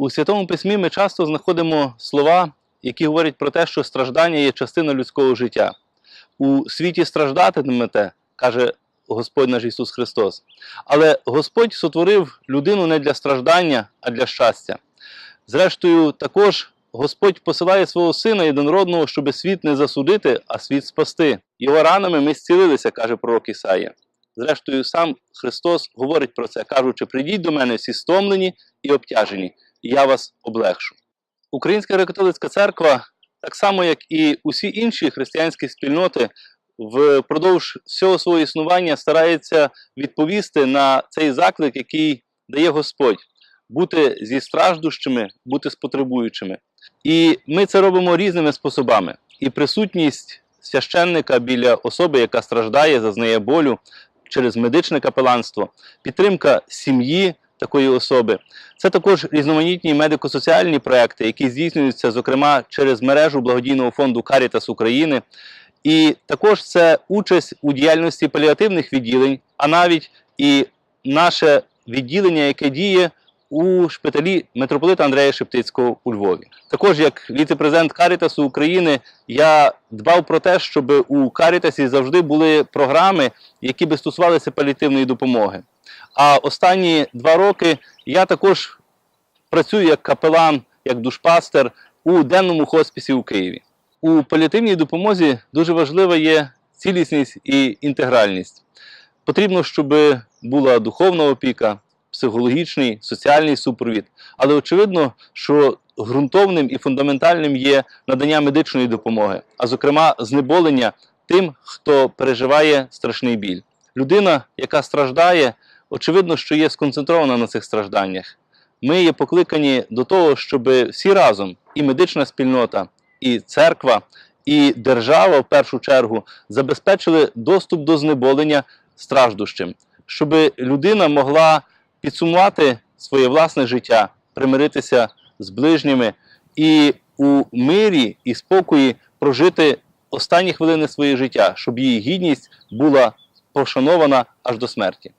У Святому Письмі ми часто знаходимо слова, які говорять про те, що страждання є частина людського життя. У світі страждатимете, каже Господь наш Ісус Христос. Але Господь сотворив людину не для страждання, а для щастя. Зрештою, також Господь посилає свого Сина єдинородного, щоб світ не засудити, а світ спасти. Його ранами ми зцілилися, каже пророк Ісая. Зрештою, сам Христос говорить про це, кажучи: прийдіть до мене всі стомлені і обтяжені, я вас облегшу. Українська греко-католицька церква, так само як і усі інші християнські спільноти, впродовж всього свого існування старається відповісти на цей заклик, який дає Господь, бути зі страждущими, бути з потребуючими. І ми це робимо різними способами. І присутність священника біля особи, яка страждає, зазнає болю через медичне капеланство, підтримка сім'ї такої особи. Це також різноманітні медико-соціальні проекти, які здійснюються, зокрема, через мережу благодійного фонду Карітас України. І також це участь у діяльності паліативних відділень, а навіть і наше відділення, яке діє у шпиталі митрополита Андрея Шептицького у Львові. Також як віце-президент Карітасу України я дбав про те, щоб у Карітасі завжди були програми, які би стосувалися паліативної допомоги. А останні два роки я також працюю як капелан, як душпастер у денному хосписі у Києві. У паліативній допомозі дуже важлива є цілісність і інтегральність. Потрібно, щоб була духовна опіка, психологічний, соціальний супровід. Але очевидно, що ґрунтовним і фундаментальним є надання медичної допомоги, а зокрема, знеболення тим, хто переживає страшний біль. Людина, яка страждає, очевидно, що є сконцентрована на цих стражданнях. Ми є покликані до того, щоб всі разом, і медична спільнота, і церква, і держава в першу чергу забезпечили доступ до знеболення страждущим, щоб людина могла підсумувати своє власне життя, примиритися з ближніми і у мирі і спокої прожити останні хвилини своєї життя, щоб її гідність була пошанована аж до смерті.